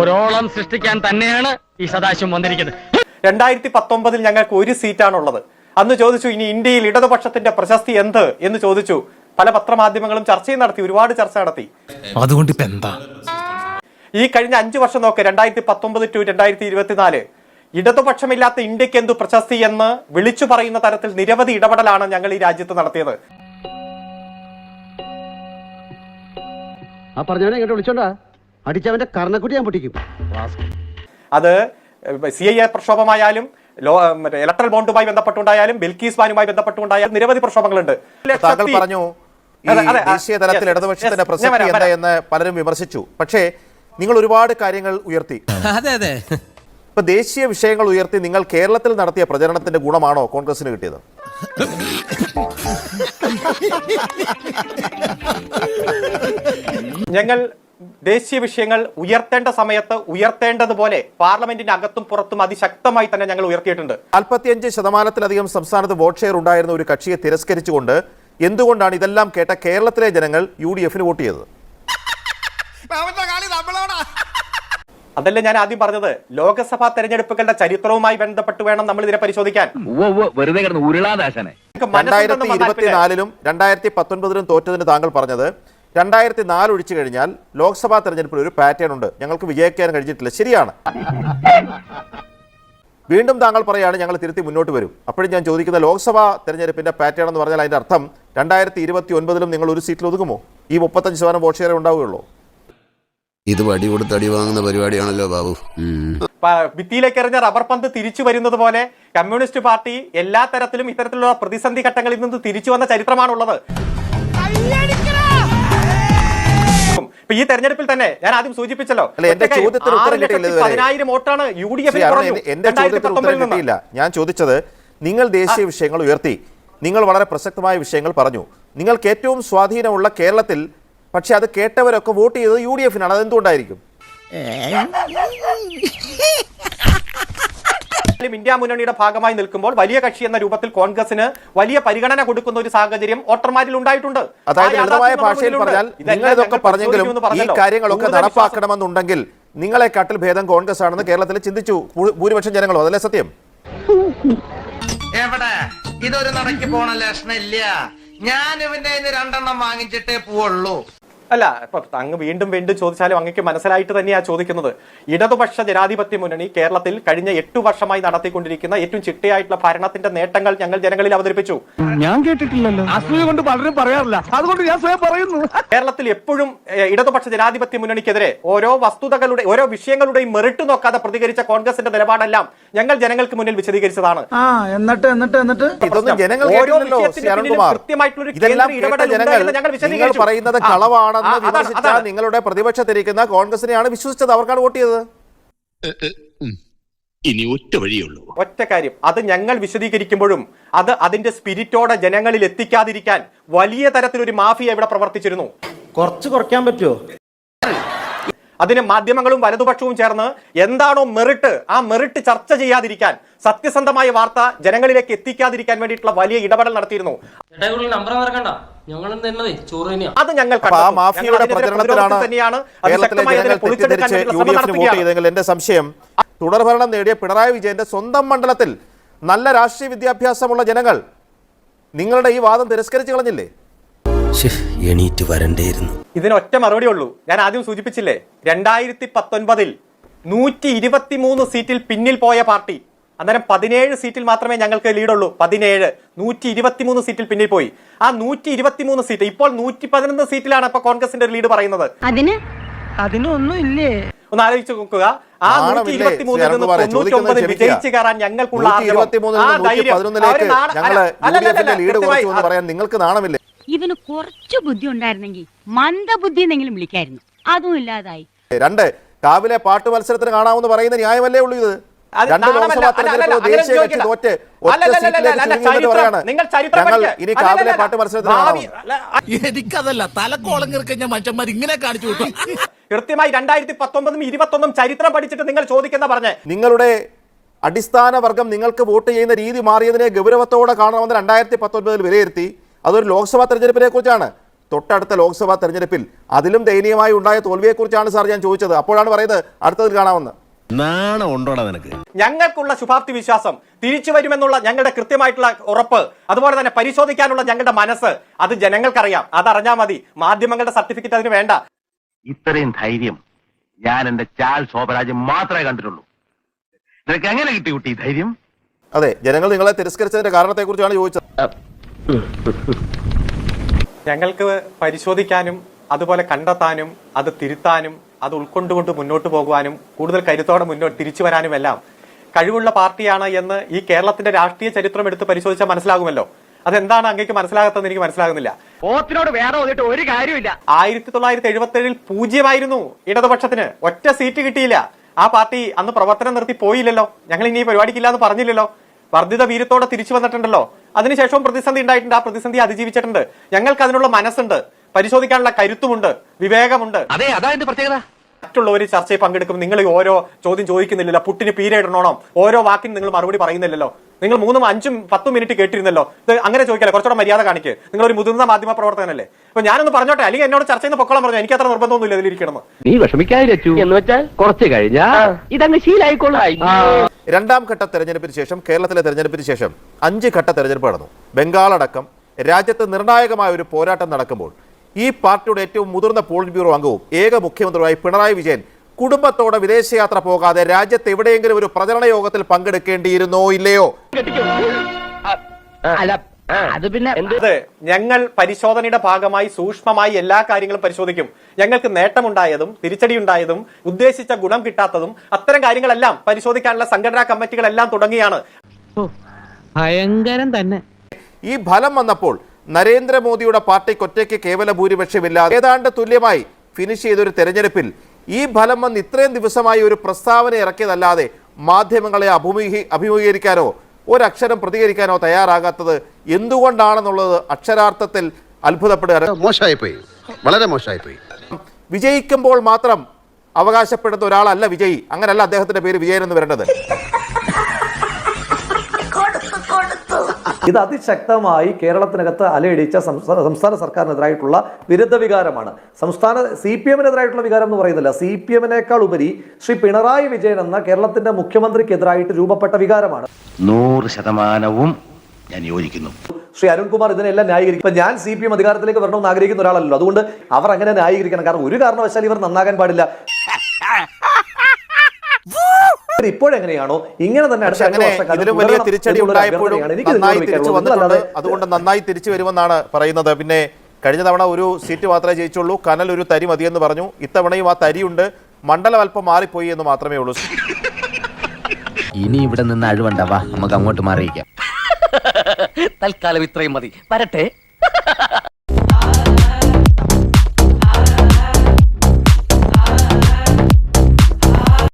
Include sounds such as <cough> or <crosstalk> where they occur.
ഒരോളം സൃഷ്ടിക്കാൻ തന്നെയാണ് ഈ സദാശിവം വന്നിരിക്കുന്നത്. രണ്ടായിരത്തി പത്തൊമ്പതിൽ ഞങ്ങൾക്ക് ഒരു സീറ്റാണുള്ളത്. അന്ന് ചോദിച്ചു ഇനി ഇന്ത്യയിൽ ഇടതുപക്ഷത്തിന്റെ പ്രശസ്തി എന്ത്? എന്ന് ചോദിച്ചു. പല പത്രമാധ്യമങ്ങളും ചർച്ചയും നടത്തി ഒരുപാട് ചർച്ച നടത്തി. അതുകൊണ്ട് ഇപ്പൊ എന്താ? ഈ കഴിഞ്ഞ അഞ്ചു വർഷം നോക്ക് രണ്ടായിരത്തി പത്തൊമ്പത് ടു രണ്ടായിരത്തി ഇരുപത്തിനാല് ഇടതുപക്ഷമില്ലാത്ത ഇന്ത്യയ്ക്ക് എന്തു പ്രശസ്തി എന്ന് വിളിച്ചു പറയുന്ന തരത്തിൽ നിരവധി ഇടപെടലാണ് ഞങ്ങൾ ഈ രാജ്യത്ത് നടത്തിയത്. ആ പറഞ്ഞവനെ ഇങ്ങോട്ട് വിളിച്ചോണ്ടാ. അടിച്ചവന്റെ കർണക്കുട്ടി ഞാൻ പൊട്ടിക്കും. അത് സി ഐ എ പ്രക്ഷോഭമായാലും ലോ മറ്റേ ഇലക്ട്രൽ ബോണ്ടുമായി ബന്ധപ്പെട്ടുണ്ടായാലും ബിൽക്കീസ് ബാനുമായി ബന്ധപ്പെട്ടുണ്ടായാലും നിരവധി പ്രക്ഷോഭങ്ങളുണ്ട്. താങ്കൾ പറഞ്ഞു ദേശീയ തലത്തിൽ ഇടതുപക്ഷത്തിന്റെ പ്രസക്തി എന്താ എന്ന് പലരും വിമർശിച്ചു. പക്ഷേ നിങ്ങൾ ഒരുപാട് കാര്യങ്ങൾ ഉയർത്തി. അതെ അതെ. ഇപ്പൊ ദേശീയ വിഷയങ്ങൾ ഉയർത്തി നിങ്ങൾ കേരളത്തിൽ നടത്തിയ പ്രചരണത്തിന്റെ ഗുണമാണോ കോൺഗ്രസിന് കിട്ടിയത്? ഞങ്ങൾ ദേശീയ വിഷയങ്ങൾ ഉയർത്തേണ്ട സമയത്ത് ഉയർത്തേണ്ടതുപോലെ പാർലമെന്റിന്റെ അകത്തും പുറത്തും അതിശക്തമായി തന്നെ ഞങ്ങൾ ഉയർത്തിയിട്ടുണ്ട്. നാൽപ്പത്തിയഞ്ച് ശതമാനത്തിലധികം സംസ്ഥാനത്ത് വോട്ട് ഷെയർ ഉണ്ടായിരുന്ന ഒരു കക്ഷിയെ തിരസ്കരിച്ചുകൊണ്ട് എന്തുകൊണ്ടാണ് ഇതെല്ലാം കേട്ട കേരളത്തിലെ ജനങ്ങൾ യു ഡി എഫിന് വോട്ട് ചെയ്തത് അതല്ലേ ഞാൻ ആദ്യം പറഞ്ഞത്. ലോക്സഭാ തെരഞ്ഞെടുപ്പുകളുടെ ചരിത്രവുമായി ബന്ധപ്പെട്ട് വേണം നമ്മൾ ഇതിനെ പരിശോധിക്കാൻ. രണ്ടായിരത്തി ഇരുപത്തിനാലിലും രണ്ടായിരത്തി പത്തൊൻപതിലും തോറ്റതിന് താങ്കൾ പറഞ്ഞത് രണ്ടായിരത്തി നാല് ഒഴിച്ചു കഴിഞ്ഞാൽ ലോക്സഭാ തെരഞ്ഞെടുപ്പിൽ ഒരു പാറ്റേൺ ഉണ്ട്. ഞങ്ങൾക്ക് വിജയിക്കാൻ കഴിഞ്ഞിട്ടില്ല. ശരിയാണ്. വീണ്ടും താങ്കൾ പറയുകയാണ് ഞങ്ങൾ തിരുത്തി മുന്നോട്ട് വരും. അപ്പോഴും ഞാൻ ചോദിക്കുന്ന ലോക്സഭാ തെരഞ്ഞെടുപ്പിന്റെ പാറ്റേൺ എന്ന് പറഞ്ഞാൽ അതിന്റെ അർത്ഥം രണ്ടായിരത്തി ഇരുപത്തി ഒൻപതിലും നിങ്ങൾ ഒരു സീറ്റിൽ ഒതുങ്ങുമോ? ഈ മുപ്പത്തഞ്ച് ശതമാനം വോട്ട് ഷെയർ ഉണ്ടാവുകയുള്ളൂ. ഇത് വടി കൊടുത്ത് അടി വാങ്ങുന്ന പരിപാടിയാണല്ലോ ബാബു. ഭിത്തിയിലേക്ക് എറിഞ്ഞ റബ്ബർ പന്ത് തിരിച്ചു വരുന്നത് പോലെ കമ്മ്യൂണിസ്റ്റ് പാർട്ടി എല്ലാ തരത്തിലും ഇത്തരത്തിലുള്ള പ്രതിസന്ധി ഘട്ടങ്ങളിൽ നിന്ന് തിരിച്ചു വന്ന ചരിത്രമാണുള്ളത്. ഇപ്പൊ ഈ തെരഞ്ഞെടുപ്പിൽ തന്നെ ഞാൻ ആദ്യം സൂചിപ്പിച്ചല്ലോ. പതിനായിരം വോട്ടാണ് യു ഡി കുറഞ്ഞു എന്റെ- എന്റെ ചോദ്യത്തിന് ഉത്തരം കിട്ടിയില്ല. ഞാൻ ചോദിച്ചത് നിങ്ങൾ ദേശീയ വിഷയങ്ങൾ ഉയർത്തി. നിങ്ങൾ വളരെ പ്രസക്തമായ വിഷയങ്ങൾ പറഞ്ഞു. നിങ്ങൾക്ക് ഏറ്റവും സ്വാധീനമുള്ള കേരളത്തിൽ പക്ഷെ അത് കേട്ടവരൊക്കെ വോട്ട് ചെയ്തത് യു ഡി എഫിനാണ് അതെന്തുകൊണ്ടായിരിക്കും ും ഇന്ത്യ മുന്നണിയുടെ ഭാഗമായി നിൽക്കുമ്പോൾ വലിയ കക്ഷി എന്ന രൂപത്തിൽ കോൺഗ്രസിന് വലിയ പരിഗണന കൊടുക്കുന്ന ഒരു സാഹചര്യം വോട്ടർമാരിൽ ഉണ്ടായിട്ടുണ്ട്. അതായത് ലളിതമായ ഭാഷയിൽ പറഞ്ഞാൽ നിങ്ങൾ ഇതൊക്കെ പറഞ്ഞെങ്കിലും ഈ. കാര്യങ്ങളൊക്കെ നടപ്പാക്കണമെന്നുണ്ടെങ്കിൽ നിങ്ങളെക്കാട്ടിൽ ഭേദം കോൺഗ്രസ് ആണെന്ന് കേരളത്തിൽ ചിന്തിച്ചു ഭൂരിപക്ഷം ജനങ്ങളോ അതല്ലേ സത്യം? എവിടെ? ഇതൊരു നടക്കി പോണ ലക്ഷണില്ല ഞാൻ ഇവന്റെ രണ്ടെണ്ണം വാങ്ങിച്ചിട്ടേ പോവുള്ളൂ. അല്ല ഇപ്പൊ അങ്ങ് വീണ്ടും വീണ്ടും ചോദിച്ചാലും അങ്ങക്ക് മനസ്സിലായിട്ട് തന്നെയാണ് ചോദിക്കുന്നത്. ഇടതുപക്ഷ ജനാധിപത്യ മുന്നണി കേരളത്തിൽ കഴിഞ്ഞ എട്ടു വർഷമായി നടത്തിക്കൊണ്ടിരിക്കുന്ന ഏറ്റവും ചിട്ടയായിട്ടുള്ള ഭരണത്തിന്റെ നേട്ടങ്ങൾ ഞങ്ങൾ ജനങ്ങളിൽ അവതരിപ്പിച്ചു. ഞാൻ കേട്ടിട്ടില്ലല്ലോ. അസൂയ കൊണ്ട് പലരും പറയാറില്ല. അതുകൊണ്ട് ഞാൻ സ്വയം പറയുന്നു. കേരളത്തിൽ എപ്പോഴും ഇടതുപക്ഷ ജനാധിപത്യ മുന്നണിക്കെതിരെ ഓരോ വസ്തുതകളുടെ ഓരോ വിഷയങ്ങളുടെയും മെറിട്ട് നോക്കാതെ പ്രതികരിച്ച കോൺഗ്രസിന്റെ നിലപാടെല്ലാം ഞങ്ങൾ ജനങ്ങൾക്ക് മുന്നിൽ വിശദീകരിച്ചതാണ്. ആ എന്നിട്ട് എന്നിട്ട് എന്നിട്ട്? ഇതൊന്നും ജനങ്ങൾ കൃത്യമായിട്ടുള്ള ഒരു കേന്ദ്ര കേട്ട ഇടപെടൽ ജനങ്ങൾ ഞങ്ങൾ. പറയുന്നത് ആ, കളവാണെന്ന് പ്രതിപക്ഷ വിമർശിച്ച. നിങ്ങളുടെ പ്രതിപക്ഷത്തിരിക്കുന്ന കോൺഗ്രസിനെയാണ് വിശ്വസിച്ചത് അവർക്കാണ് വോട്ട് ചെയ്തത്. ഇനി ഒറ്റ വഴിയുള്ളൂ ഒറ്റ കാര്യം. അത് ഞങ്ങൾ വിശദീകരിക്കുമ്പോഴും അത് അതിന്റെ സ്പിരിറ്റോടെ ജനങ്ങളിൽ എത്തിക്കാതിരിക്കാൻ വലിയ തരത്തിലൊരു മാഫിയ ഇവിടെ പ്രവർത്തിച്ചിരുന്നു. കുറച്ച് കുറയ്ക്കാൻ പറ്റുമോ അതിന് മാധ്യമങ്ങളും വലതുപക്ഷവും ചേർന്ന് എന്താണോ മെറിട്ട് ആ മെറിട്ട് ചർച്ച ചെയ്യാതിരിക്കാൻ സത്യസന്ധമായ വാർത്ത ജനങ്ങളിലേക്ക് എത്തിക്കാതിരിക്കാൻ വേണ്ടിയിട്ടുള്ള വലിയ ഇടപെടൽ നടത്തിയിരുന്നു. അത് ഞങ്ങൾ മാഫിയയുടെ ഞങ്ങൾ അതിനെതിരെ പ്രചരണത്തിലാണ് തന്നെയാണ് കേരളത്തിലെ അതിനെ ജനങ്ങൾ തെറ്റിദ്ധരിച്ച് യു ഡി ശ്രമം എഫിന് വോട്ട് ചെയ്തെങ്കിൽ എന്റെ സംശയം തുടർഭരണം നേടിയ പിണറായി വിജയന്റെ സ്വന്തം മണ്ഡലത്തിൽ നല്ല രാഷ്ട്രീയ വിദ്യാഭ്യാസമുള്ള ജനങ്ങൾ നിങ്ങളുടെ ഈ വാദം തിരസ്കരിച്ചു കളഞ്ഞില്ലേ? എണീറ്റ് വരണ്ടേയിരുന്നു. ഇതിനൊറ്റ മറുപടി ഉള്ളൂ. ഞാൻ ആദ്യം സൂചിപ്പിച്ചില്ലേ? രണ്ടായിരത്തി പത്തൊൻപതിൽ നൂറ്റി ഇരുപത്തി മൂന്ന് സീറ്റിൽ പിന്നിൽ പോയ പാർട്ടി. അന്നേരം പതിനേഴ് സീറ്റിൽ മാത്രമേ ഞങ്ങൾക്ക് ലീഡുള്ളൂ. പതിനേഴ് നൂറ്റി ഇരുപത്തി മൂന്ന് സീറ്റിൽ പിന്നിൽ പോയി. ആ നൂറ്റി ഇരുപത്തി മൂന്ന് സീറ്റ് ഇപ്പോൾ നൂറ്റി പതിനൊന്ന് സീറ്റിലാണ് ഇപ്പൊ കോൺഗ്രസിന്റെ ഒരു ലീഡ് പറയുന്നത്. അതിന്? അതിനൊന്നും ഇല്ലേ ഒന്ന് ആലോചിച്ച് നോക്കുക. ആ? നൂറ്റി ഇരുപത്തി മൂന്നിൽ നിന്ന് തൊണ്ണൂറ്റി ഒമ്പതിൽ വിജയിച്ചു കയറാൻ ഞങ്ങൾക്കുള്ള നിങ്ങൾക്ക് നാണമില്ലേ? ഇവന് കുറച്ചു ബുദ്ധി ഉണ്ടായിരുന്നെങ്കിൽ മന്ദബുദ്ധി എന്നെങ്കിലും വിളിക്കായിരുന്നു. അതും ഇല്ലാതായി. രണ്ട് കാവിലെ പാട്ട് മത്സരത്തിന് കാണാമെന്ന് പറയുന്ന ന്യായമല്ലേ ഉള്ളൂ ഇത്? എനിക്കതല്ല തലക്കോളം കിറക്കഞ്ഞ മനുഷ്യന്മാർ ഇങ്ങനെ കാണിച്ചു വിട്ടു കൃത്യമായി രണ്ടായിരത്തി പത്തൊമ്പതും ഇരുപത്തൊന്നും ചരിത്രം പഠിച്ചിട്ട് നിങ്ങൾ ചോദിക്കുന്ന പറഞ്ഞേ. നിങ്ങളുടെ അടിസ്ഥാന വർഗം നിങ്ങൾക്ക് വോട്ട് ചെയ്യുന്ന രീതി മാറിയതിനെ ഗൗരവത്തോടെ കാണണമെന്ന് രണ്ടായിരത്തി പത്തൊൻപതിൽ വിലയിരുത്തി. അതൊരു ലോക്സഭാ തെരഞ്ഞെടുപ്പിനെ കുറിച്ചാണ്. തൊട്ടടുത്ത ലോക്സഭാ തെരഞ്ഞെടുപ്പിൽ അതിലും ദയനീയമായി ഉണ്ടായ തോൽവിയെക്കുറിച്ചാണ് സാർ ഞാൻ ചോദിച്ചത്. അപ്പോഴാണ് പറയുന്നത് അടുത്തതിൽ കാണാമെന്ന് നിനക്ക്? ഞങ്ങൾക്കുള്ള ശുഭാപ്തി വിശ്വാസം തിരിച്ചു വരുമെന്നുള്ള ഞങ്ങളുടെ കൃത്യമായിട്ടുള്ള ഉറപ്പ് അതുപോലെ തന്നെ പരിശോധിക്കാനുള്ള ഞങ്ങളുടെ മനസ്സ് അത് ജനങ്ങൾക്കറിയാം. അതറിഞ്ഞാൽ മതി. മാധ്യമങ്ങളുടെ സർട്ടിഫിക്കറ്റ് അതിന് വേണ്ട. ഇത്രയും ധൈര്യം ഞാൻ എന്റെ ചാൽ ശോഭരാജ് മാത്രമേ കണ്ടിട്ടുള്ളൂ. നിനക്ക് എങ്ങനെ കിട്ടി കുട്ടി ധൈര്യം? അതെ ജനങ്ങൾ നിങ്ങളെ തിരസ്കരിച്ചതിന്റെ കാരണത്തെക്കുറിച്ചാണ് ചോദിച്ചത്. ഞങ്ങൾക്ക് പരിശോധിക്കാനും അതുപോലെ കണ്ടെത്താനും അത് തിരുത്താനും അത് ഉൾക്കൊണ്ടുകൊണ്ട് മുന്നോട്ട് പോകുവാനും കൂടുതൽ കരുത്തോടെ മുന്നോട്ട് തിരിച്ചു വരാനും എല്ലാം കഴിവുള്ള പാർട്ടിയാണ് എന്ന് ഈ കേരളത്തിന്റെ രാഷ്ട്രീയ ചരിത്രം എടുത്ത് പരിശോധിച്ചാൽ മനസ്സിലാകുമല്ലോ. അതെന്താണ് അങ്ങേക്ക് മനസ്സിലാകാത്തതെന്ന് എനിക്ക് മനസ്സിലാകുന്നില്ല. ഓത്തിനോട് വേറെ വന്നിട്ട് ഒരു കാര്യമില്ല ആയിരത്തി തൊള്ളായിരത്തി എഴുപത്തി ഏഴിൽ പൂജ്യമായിരുന്നു ഇടതുപക്ഷത്തിന് ഒറ്റ സീറ്റ് കിട്ടിയില്ല. ആ പാർട്ടി അന്ന് പ്രവർത്തനം നിർത്തി പോയില്ലല്ലോ. ഞങ്ങൾ ഇനി ഈ പരിപാടിക്കില്ല എന്ന് പറഞ്ഞില്ലല്ലോ. വർദ്ധിത വീരത്തോടെ തിരിച്ചു വന്നിട്ടുണ്ടല്ലോ. അതിനുശേഷവും പ്രതിസന്ധി ഉണ്ടായിട്ടുണ്ട്. ആ പ്രതിസന്ധി അതിജീവിച്ചിട്ടുണ്ട്. ഞങ്ങൾക്ക് അതിനുള്ള മനസ്സുണ്ട്. പരിശോധിക്കാനുള്ള കരുത്തുമുണ്ട്. വിവേകമുണ്ട്. അതെ അതാ പ്രത്യേകത. മറ്റുള്ളവർ ചർച്ചയിൽ പങ്കെടുക്കും. നിങ്ങൾ ഓരോ ചോദ്യം ചോദിക്കുന്നില്ലല്ലോ. പുട്ടിന് പീരിയഡിനോണം ഓരോ വാക്കിന് നിങ്ങൾ മറുപടി പറയുന്നില്ലല്ലോ. നിങ്ങൾ മൂന്നും അഞ്ചും പത്തും മിനിറ്റ് കേട്ടിരുന്നല്ലോ. ഇത് അങ്ങനെ ചോദിക്കല്ലേ? കുറച്ചുകൂടെ മര്യാദ കാണിക്ക്. നിങ്ങൾ ഒരു മുതിർന്ന മാധ്യമ പ്രവർത്തകനല്ലേ? അപ്പൊ ഞാനൊന്ന് പറഞ്ഞോട്ടെ. അല്ലെങ്കിൽ എന്നോട് ചർച്ച ചെയ്യുന്ന പൊക്കോളം പറഞ്ഞു? എനിക്ക് അത്ര നിർബന്ധമൊന്നുമില്ല ഇതിലിരിക്കണം നീ വിഷമിക്കാതിരച്ചു എന്ന് വെച്ചാൽ? കുറച്ച് കഴിഞ്ഞാ ഇതങ്ങ് ശീലായിക്കോളാം രണ്ടാം ഘട്ട തെരഞ്ഞെടുപ്പിന് ശേഷം കേരളത്തിലെ തെരഞ്ഞെടുപ്പിന് ശേഷം അഞ്ച് ഘട്ട തെരഞ്ഞെടുപ്പ് നടന്നു. ബംഗാൾ അടക്കം രാജ്യത്ത് നിർണായകമായ ഒരു പോരാട്ടം നടക്കുമ്പോൾ ഈ പാർട്ടിയുടെ ഏറ്റവും മുതിർന്ന പോളിറ്റ് ബ്യൂറോ അംഗവും ഏക മുഖ്യമന്ത്രിയുമായി പിണറായി വിജയൻ കുടുംബത്തോടെ വിദേശയാത്ര പോകാതെ രാജ്യത്ത് എവിടെയെങ്കിലും ഒരു പ്രചരണ യോഗത്തിൽ പങ്കെടുക്കേണ്ടിയിരുന്നോ ഇല്ലയോ? അത് പിന്നെ അത് ഞങ്ങൾ പരിശോധനയുടെ ഭാഗമായി സൂക്ഷ്മമായി എല്ലാ കാര്യങ്ങളും പരിശോധിക്കും. ഞങ്ങൾക്ക് നേട്ടമുണ്ടായതും തിരിച്ചടിയുണ്ടായതും ഉദ്ദേശിച്ച ഗുണം കിട്ടാത്തതും അത്തരം കാര്യങ്ങളെല്ലാം പരിശോധിക്കാനുള്ള സംഘടനാ കമ്മിറ്റികളെല്ലാം തുടങ്ങിയാണ്. ഭയങ്കരം തന്നെ. ഈ ഫലം വന്നപ്പോൾ നരേന്ദ്രമോദിയുടെ പാർട്ടിക്ക് ഒറ്റയ്ക്ക് കേവല ഭൂരിപക്ഷമില്ലാതെ ഏതാണ്ട് തുല്യമായി ഫിനിഷ് ചെയ്തൊരു തെരഞ്ഞെടുപ്പിൽ ഈ ഫലം വന്ന് ഇത്രയും ദിവസമായി ഒരു പ്രസ്താവന ഇറക്കിയതല്ലാതെ മാധ്യമങ്ങളെ അഭിമുഖീ അഭിമുഖീകരിക്കാനോ ഒരക്ഷരം പ്രതികരിക്കാനോ തയ്യാറാകാത്തത് എന്തുകൊണ്ടാണെന്നുള്ളത് അക്ഷരാർത്ഥത്തിൽ അത്ഭുതപ്പെടുക മോശമായിപ്പോയി. വളരെ മോശമായിപ്പോയി. വിജയിക്കുമ്പോൾ മാത്രം അവകാശപ്പെടുന്ന ഒരാളല്ല വിജയി. അങ്ങനല്ല അദ്ദേഹത്തിന്റെ പേര് വിജയൻ എന്ന് വരേണ്ടത്. ഇത് അതിശക്തമായി കേരളത്തിനകത്ത് അലയടിച്ച സംസ്ഥാന സംസ്ഥാന സർക്കാരിനെതിരായിട്ടുള്ള വിരുദ്ധ വികാരമാണ്. സംസ്ഥാന സി പി എമ്മിനെതിരായിട്ടുള്ള വികാരം എന്ന് പറയുന്നില്ല. സി പി എമ്മിനേക്കാൾ ഉപരി ശ്രീ പിണറായി വിജയൻ എന്ന കേരളത്തിന്റെ മുഖ്യമന്ത്രിക്കെതിരായിട്ട് രൂപപ്പെട്ട വികാരമാണ്. നൂറ് ശതമാനവും ഞാൻ യോജിക്കുന്നു. ശ്രീ അരുൺകുമാർ ഇതിനെല്ലാം ന്യായീകരിക്കും. ഇപ്പൊ ഞാൻ സി പി എം അധികാരത്തിലേക്ക് വരണമെന്ന് ആഗ്രഹിക്കുന്ന ഒരാളല്ലോ അതുകൊണ്ട് അവർ അങ്ങനെ ന്യായീകരിക്കണം. കാരണം ഒരു കാരണവശാലും ഇവർ നന്നാകാൻ പാടില്ല. <laughs> ഇവർ ഇപ്പോഴെങ്ങനെയാണോ? ഇങ്ങനെ തന്നെ വലിയ തിരിച്ചടി ഉണ്ടായപ്പോഴും നന്നായി തിരിച്ചു വന്നിട്ടുണ്ട്. അതുകൊണ്ട് നന്നായി തിരിച്ചു വരുമെന്നാണ് പറയുന്നത്. പിന്നെ കഴിഞ്ഞ തവണ ഒരു സീറ്റ് മാത്രമേ ജയിച്ചുള്ളൂ. കനൽ ഒരു തരി മതിയെന്ന് പറഞ്ഞു. ഇത്തവണയും ആ തരിയുണ്ട്. മണ്ഡലം അല്പം മാറിപ്പോയി എന്ന് മാത്രമേ ഉള്ളൂ. ഇനി ഇവിടെ നിന്ന് അഴിവണ്ടാവാ നമുക്ക് അങ്ങോട്ട് മാറിയിക്കാം തൽക്കാലം ഇത്രയും മതി. വരട്ടെ.